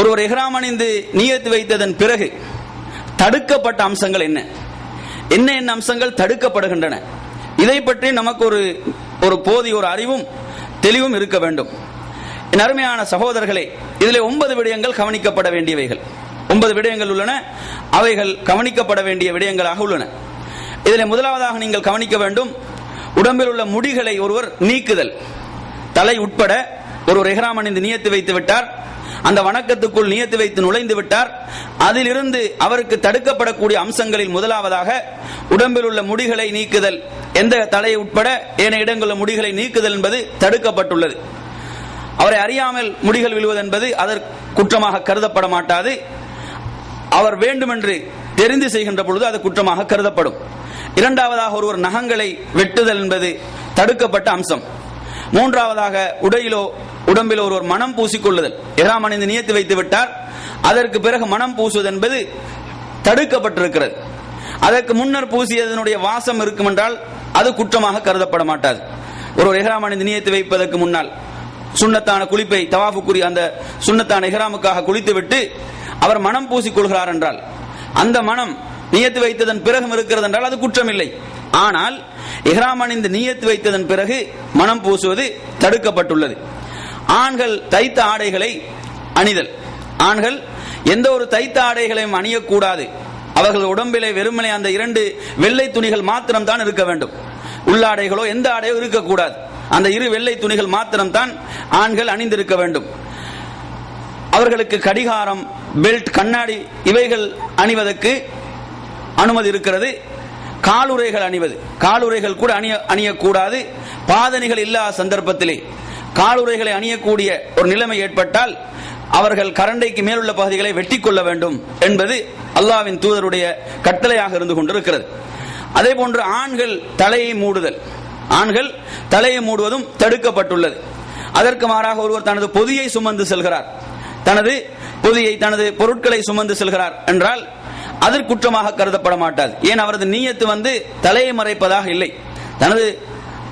ஒருவர் எஹ்ராம் அணிந்து நியத்து வைத்ததன் பிறகு தடுக்கப்பட்ட அம்சங்கள் என்ன? என்ன என்ன அம்சங்கள் தடுக்கப்படுகின்றன? இதை பற்றி நமக்கு ஒரு ஒரு போதிய ஒரு அறிவும் தெளிவும் இருக்க வேண்டும். என் அருமையான சகோதரர்களே இதில் ஒன்பது விடயங்கள் கவனிக்கப்பட வேண்டியவைகள். ஒன்பது விடயங்கள் உள்ளன அவைகள் கவனிக்கப்பட வேண்டிய விடயங்களாக உள்ளன. இதில் முதலாவதாக நீங்கள் கவனிக்க வேண்டும் உடம்பில் உள்ள முடிகளை ஒருவர் நீக்குதல். தலை உட்பட ஒரு எஹ்ராம் அணிந்து நியத்து வைத்து விட்டார் அந்த வணக்கத்துக்குள் நியத்து வைத்து நுழைந்து விட்டார். அதிலிருந்து அவருக்கு தடுக்கப்படக்கூடிய அம்சங்களில் முதலாவதாக உடம்பில் உள்ள முடிகளை நீக்குதல் எந்த தலையை உட்பட ஏனைய இடங்களில் முடிகளை நீக்குதல் என்பது தடுக்கப்பட்டுள்ளது. அவரை அறியாமல் முடிகள் விழுவது என்பது அதற்கு குற்றமாக கருதப்பட மாட்டாது. அவர் வேண்டுமென்று தெரிந்து செய்கின்ற பொழுது அது குற்றமாக கருதப்படும். இரண்டாவதாக ஒருவர் நகங்களை வெட்டுதல் என்பது தடுக்கப்பட்ட அம்சம். மூன்றாவதாக உடையிலோ உடம்பில் ஒருவர் மனம் பூசிக்கொள்ளுதல். இஹ்ராம் அணிந்து நியத்து வைத்து விட்டார். அதற்கு பிறகு மனம் பூசுவது என்பது தடுக்கப்பட்டிருக்கிறது. அதற்கு முன்னர் பூசியதனுடைய வாசம் இருக்கும் என்றால் அது குற்றமாக கருதப்பட மாட்டாது. ஒரு இஹ்ராம் அணிந்து நியத்து வைப்பதற்கு முன்னால் சுண்ணத்தான குளிப்பை தவாஃபுக்குரிய அந்த சுண்ணத்தான இஹ்ராமுக்காக குளித்துவிட்டு அவர் மனம் பூசிக்கொள்கிறார் என்றால் அந்த மனம் நியத்து வைத்ததன் பிறகும் இருக்கிறது என்றால் அது குற்றமில்லை. ஆனால் இஹ்ராம் அணிந்து நியத்து வைத்ததன் பிறகு மனம் பூசுவது தடுக்கப்பட்டுள்ளது. ஆண்கள் தைத்த ஆடைகளை அணிதல். ஆண்கள் எந்த ஒரு தைத்த ஆடைகளையும் அணியக்கூடாது. அவர்கள் உடம்பிலே வெறுமனே அந்த இரண்டு வெள்ளை துணிகள் மாத்திரம் தான் இருக்க வேண்டும். உள்ளாடைகளோ எந்த ஆடையோ இருக்கக்கூடாது. அந்த இரு வெள்ளை துணிகள் மாத்திரம்தான் ஆண்கள் அணிந்திருக்க வேண்டும். அவர்களுக்கு கடிகாரம் பெல்ட் கண்ணாடி இவைகள் அணிவதற்கு அனுமதி இருக்கிறது. காலுறைகள் அணிவது. காலுறைகள் கூட அணிய அணியக்கூடாது. பாதணிகள் இல்லாத சந்தர்ப்பத்திலே. காலுரைகளை அணியக்கூடிய ஒரு நிலைமை ஏற்பட்டால் அவர்கள் கரண்டைக்கு மேலுள்ள பகுதிகளை வெட்டி கொள்ள வேண்டும் என்பது அல்லாவின் தூதருடைய கட்டளையாக இருந்து கொண்டிருக்கிறது. அதே போன்று ஆண்கள் தலையை மூடுதல். ஆண்கள் தலையை மூடுவதும் தடுக்கப்பட்டுள்ளது. அதற்கு மாறாக ஒருவர் தனது பொதியை சுமந்து செல்கிறார். தனது பொதியை தனது பொருட்களை சுமந்து செல்கிறார் என்றால் அதற்குற்றமாக கருதப்பட மாட்டாது. ஏன்? அவரது நீயத்து வந்து தலையை மறைப்பதாக இல்லை. தனது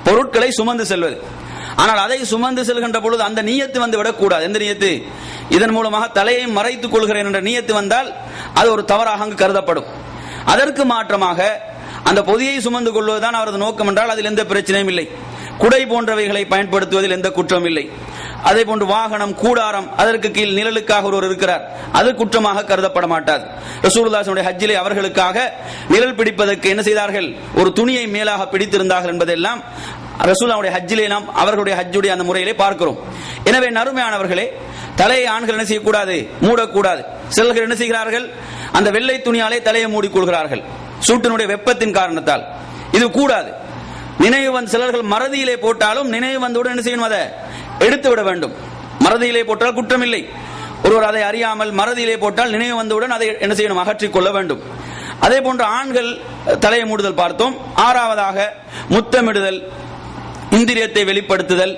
பொருட்களை சுமந்து செல்வது. ஆனால் அதை சுமந்து செல்கின்ற பொழுது அந்த நீயத்து வந்து விடக்கூடாது. எந்த நீயத்து? இதன் மூலமாக தலையை மறைத்துக் கொள்கிறேன் என்ற நீயத்து வந்தால் அது ஒரு தவறாக அங்கு கருதப்படும். அதற்கு மாற்றமாக அந்த பொதியை சுமந்து கொள்வதுதான் அவரது நோக்கம் என்றால் அதில் எந்த பிரச்சனையும் இல்லை. குடை போன்றவைகளை பயன்படுத்துவதில் எந்த குற்றம் இல்லை. அதே போன்று வாகனம் கூடாரம் அதற்கு கீழ் நிழலுக்காக ஒருவர் இருக்கிறார். அது குற்றமாக கருதப்பட மாட்டாது. ரசூலுல்லாஹினுடைய ஹஜ்ஜிலே அவர்களுக்காக நிழல் பிடிப்பதற்கு என்ன செய்தார்கள்? ஒரு துணியை மேலாக பிடித்திருந்தார்கள் என்பதெல்லாம் ரசூலாவுடைய ஹஜ்ஜிலே நாம் அவர்களுடைய ஹஜ்ஜுடைய அந்த முறையிலே பார்க்கிறோம். எனவே நறுமையானவர்களே தலையை ஆண்கள் என்ன செய்யக்கூடாது? மூடக்கூடாது. சிலர்கள் என்ன செய்கிறார்கள்? அந்த வெள்ளை துணியாலே தலையை மூடிக்கொள்கிறார்கள். சூட்டினுடைய வெப்பத்தின் காரணத்தால். இது கூடாது. நினைவு வந்து சிலர்கள் மறதியிலே போட்டாலும் நினைவு வந்தவுடன் என்ன செய்யணும் அதை எடுத்து விட வேண்டும். மறதியிலே போட்டால் குற்றமில்லை. ஒருவர் அதை அறியாமல் மறதியிலே போட்டால் நினைவு வந்தவுடன் அதை என்ன செய்யணும்? அகற்றிக் கொள்ள வேண்டும். அதே போன்று ஆண்கள் தலையை மூடுதல் பார்த்தோம். ஆறாவதாக முத்தமிடுதல். இந்திரியத்தை வெளிப்படுத்துதல்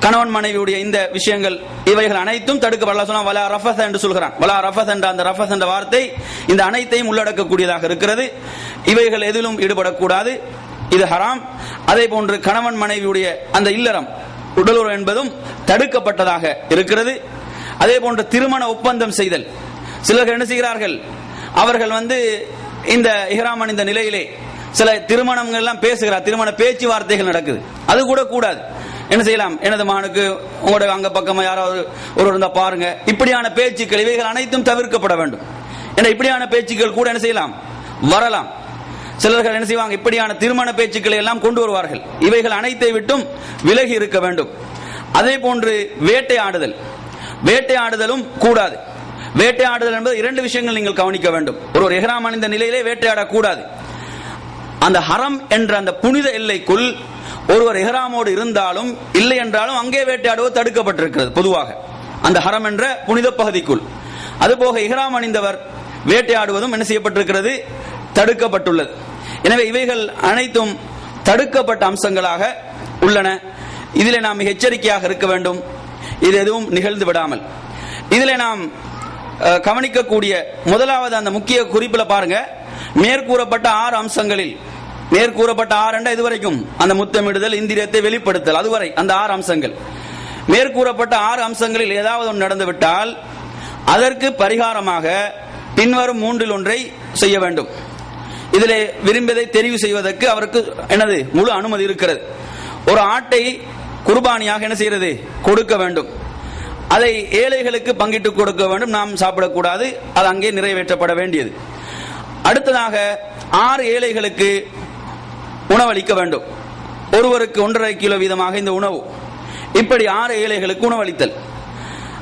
கணவன் மனைவியுடைய இந்த விஷயங்கள் இவைகள் அனைத்தும் தடுக்கப்படலாம் சொன்னா வலா ரஃபஸ் என்று சொல்கிறான். வலா ரஃபஸ் என்ற அந்த ரஃபஸ் என்ற வார்த்தை இந்த அனைத்தையும் உள்ளடக்கக்கூடியதாக இருக்கிறது. இவைகள் எதிலும் ஈடுபடக்கூடாது. இது ஹராம். அதே போன்று கணவன் மனைவியுடைய அந்த இல்லறம் உடலுறவு என்பதும் தடுக்கப்பட்டதாக இருக்கிறது. அதே போன்று திருமண ஒப்பந்தம் செய்தல். சிலர்கள் என்ன செய்கிறார்கள்? அவர்கள் வந்து இந்த இஹ்ராம் அணிந்த நிலையிலே சில திருமணங்கள் எல்லாம் பேசுகிறார் திருமண பேச்சுவார்த்தைகள் நடக்குது. அது கூட கூடாது. என்ன செய்யலாம்? எனது மகனுக்கு உங்களோட அங்க பக்கமா யாராவது ஒரு இருந்தா பாருங்க. இப்படியான பேச்சுக்கள் இவைகள் அனைத்தும் தவிர்க்கப்பட வேண்டும். ஏன்னா இப்படியான பேச்சுக்கள் கூட என்ன செய்யலாம்? வரலாம். சிலர்கள் என்ன செய்வாங்க? இப்படியான திருமண பேச்சுக்களை எல்லாம் கொண்டு வருவார்கள். இவைகள் அனைத்தை விட்டும் விலகி இருக்க வேண்டும். அதே போன்று வேட்டையாடுதல். வேட்டையாடுதலும் கூடாது. வேட்டையாடுதல் என்பது இரண்டு விஷயங்கள் நீங்கள் கவனிக்க வேண்டும். ஒரு ஒரு எஹ்ராம் அணிந்த நிலையிலே வேட்டையாடக்கூடாது. அந்த ஹரம் என்ற அந்த புனித எல்லைக்குள் ஒருவர் எஹராமோடு இருந்தாலும் இல்லை என்றாலும் அங்கே வேட்டையாடுவது தடுக்கப்பட்டிருக்கிறது பொதுவாக. அந்த ஹரம் என்ற புனித பகுதிக்குள். அதுபோக இஹராம் அணிந்தவர் வேட்டையாடுவதும் என்ன செய்யப்பட்டிருக்கிறது? தடுக்கப்பட்டுள்ளது. எனவே இவைகள் அனைத்தும் தடுக்கப்பட்ட அம்சங்களாக உள்ளன. இதில் நாம் மிக எச்சரிக்கையாக இருக்க வேண்டும். இது எதுவும் நிகழ்ந்து விடாமல். இதில் நாம் கவனிக்கக்கூடிய முதலாவது அந்த முக்கிய குறிப்பில் பாருங்க. மேற்கூறப்பட்ட ஆறு அம்சங்களில் மேற்கூறப்பட்ட ஆறு என்ற இதுவரைக்கும் அந்த முத்தமிடுதல் இந்திரியத்தை வெளிப்படுத்தல் அதுவரை அந்த ஆறு அம்சங்கள். மேற்கூறப்பட்ட ஆறு அம்சங்களில் ஏதாவது ஒன்று நடந்துவிட்டால் அதற்கு பரிகாரமாக பின்வரும் மூன்றில் ஒன்றை செய்ய வேண்டும். இதில் விரும்பியதை தெரிவு செய்வதற்கு அவருக்கு எனது முழு அனுமதி இருக்கிறது. ஒரு ஆட்டை குர்பானியாக என்ன செய்யறது கொடுக்க வேண்டும். அதை ஏழைகளுக்கு பங்கிட்டு கொடுக்க வேண்டும். நாம் சாப்பிடக்கூடாது. அது அங்கே நிறைவேற்றப்பட வேண்டியது. அடுத்ததாக ஆறு ஏழைகளுக்கு உணவளிக்க வேண்டும். ஒருவருக்கு ஒன்றரை கிலோ வீதமாக இந்த உணவு. இப்படி ஆறு ஏழைகளுக்கு உணவளித்தல்.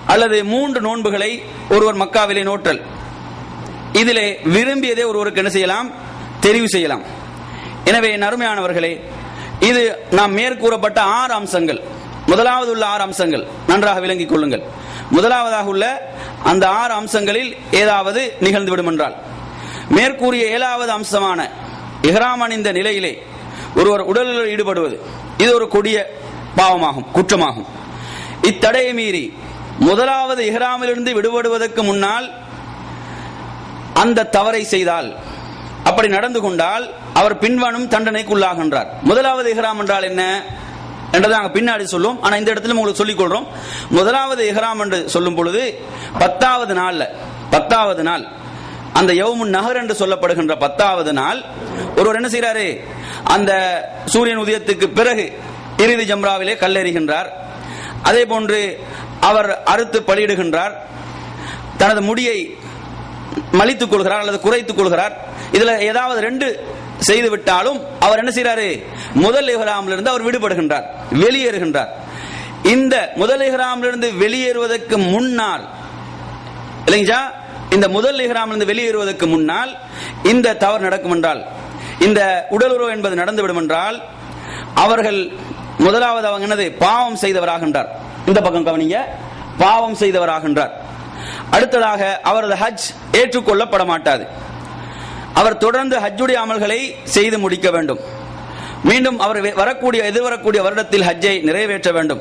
அல்லது மூன்று நோன்புகளை ஒருவர் மக்காவிலே நோற்றல். இதிலே விரும்பியதை ஒருவருக்கு என்ன செய்யலாம்? தெரிவு செய்யலாம். எனவே நறுமையானவர்களே இது நாம் மேற்கூறப்பட்ட ஆறு அம்சங்கள். முதலாவது உள்ள ஆறு அம்சங்கள். நன்றாக விளங்கிக் கொள்ளுங்கள். முதலாவதாக உள்ள அந்த ஆறு அம்சங்களில் ஏதாவது நிகழ்ந்து விடும் என்றால் மேற்கூறிய ஏழாவது அம்சமான இஹ்ராம் அணிந்த நிலையிலே ஒருவர் உடலில் ஈடுபடுவது இது ஒரு கொடிய பாவமாகும் குற்றமாகும். இத்தடையை மீறி முதலாவது இஹ்ராமிலிருந்து விடுபடுவதற்கு முன்னால் அந்த தவறை செய்தால் அப்படி நடந்து கொண்டால் அவர் பின்வனும் தண்டனைக்குள்ளாகின்றார். முதலாவது இஹ்ராம் என்றால் என்ன? என்றதை நாங்கள் பின்னாடி சொல்லுவோம். ஆனால் இந்த இடத்துல உங்களுக்கு சொல்லிக் கொள்றோம். முதலாவது இஹ்ராம் என்று சொல்லும் பொழுது பத்தாவது நாள்ல பத்தாவது நாள் அந்த யவுமுன் நகர் என்று சொல்லப்படுகின்ற பத்தாவது நாள் ஒருவர் என்ன செய்யறாரு அந்த சூரியன் உதயத்துக்கு பிறகு இறுதி ஜம்ராவிலே கல்லெறிகின்றார். அதே போன்று அவர் அறுத்து பலியிடுகின்றார். தனது முடியை மலித்துக் கொள்கிறார் அல்லது குறைத்துக் கொள்கிறார். இதுல ஏதாவது ரெண்டு செய்து விட்டாலும் அவர் என்ன செய்யறாரு முதல் இருந்து அவர் விடுபடுகின்றார் வெளியேறுகின்றார். இந்த முதல் இருந்து வெளியேறுவதற்கு முன்னால் இல்லைங்களா? இந்த முதல் இருந்து வெளியேறுவதற்கு முன்னால் இந்த தவறு நடக்கும் என்றால் இந்த உடலுறவு என்பது நடந்துவிடும் என்றால் அவர்கள் முதலாவது அவங்க என்னது? பாவம் செய்தவராகின்றார். இந்த பக்கம் கவனிங்க. பாவம் செய்தவராகின்றார். அடுத்ததாக அவரது ஹஜ் ஏற்றுக்கொள்ளப்பட மாட்டாது அவர் தொடர்ந்து ஹஜ்ஜுடைய அமல்களை செய்து முடிக்க வேண்டும். மீண்டும் அவர் வரக்கூடிய எதிர்வரக்கூடிய வருடத்தில் ஹஜ்ஜை நிறைவேற்ற வேண்டும்.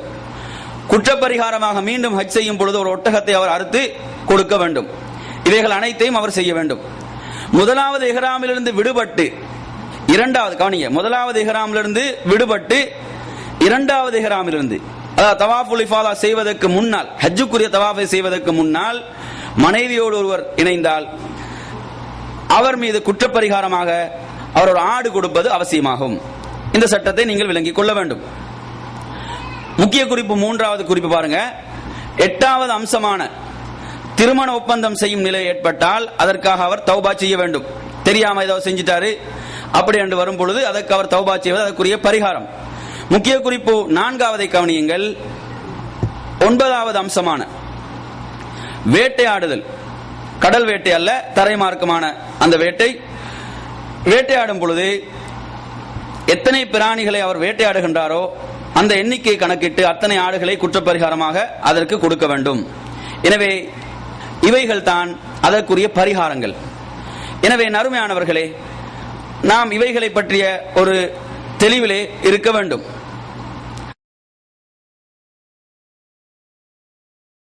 குற்றப்பரிகாரமாக மீண்டும் ஹஜ் செய்யும் பொழுது ஒரு ஒட்டகத்தை அவர் அறுத்து கொடுக்க வேண்டும். இவைகள் அனைத்தையும் அவர் செய்ய வேண்டும். முதலாவது இஹ்ராமிலிருந்து விடுபட்டு இரண்டாவது கவனிங்க. முதலாவது இஹராமிலிருந்து விடுபட்டு இரண்டாவது இஹராமிலிருந்து. அதாவது தவாஃபுல் இஃபாதா செய்வதற்கு முன்னால் ஹஜ்ஜுக்குரிய தவாஃபை செய்வதற்கு முன்னால் மனைவியோடு ஒருவர் இணைந்தால் அவர் மீது குற்றப்பரிகாரமாக அவர் ஒரு ஆடு கொடுப்பது அவசியமாகும். இந்த சட்டத்தை நீங்கள் விளங்கிக் கொள்ள வேண்டும். முக்கிய குறிப்பு மூன்றாவது குறிப்பு பாருங்க. எட்டாவது அம்சமான திருமண ஒப்பந்தம் செய்யும் நிலை ஏற்பட்டால் அதற்காக அவர் தௌபா செய்ய வேண்டும். தெரியாம ஏதோ செஞ்சிட்டாரு. அப்படி என்று வரும் பொழுது அதற்கு அவர் தௌபா செய்வது அதற்குரிய பரிகாரம். முக்கிய குறிப்பு நான்காவதை கவனியுங்கள். ஒன்பதாவது அம்சமான வேட்டையாடுதல். கடல் வேட்டை அல்ல தரைமார்க்கமான அந்த வேட்டை. வேட்டையாடும் பொழுது எத்தனை பிராணிகளை அவர் வேட்டையாடுகின்றாரோ அந்த எண்ணிக்கை கணக்கிட்டு அத்தனை ஆடுகளை குற்றப்பரிகாரமாக அதற்கு கொடுக்க வேண்டும். எனவே இவைகள் தான் அதற்குரிய பரிகாரங்கள். எனவே நறுமையானவர்களே நாம் இவைகளை பற்றிய ஒரு தெளிவிலே இருக்க வேண்டும்.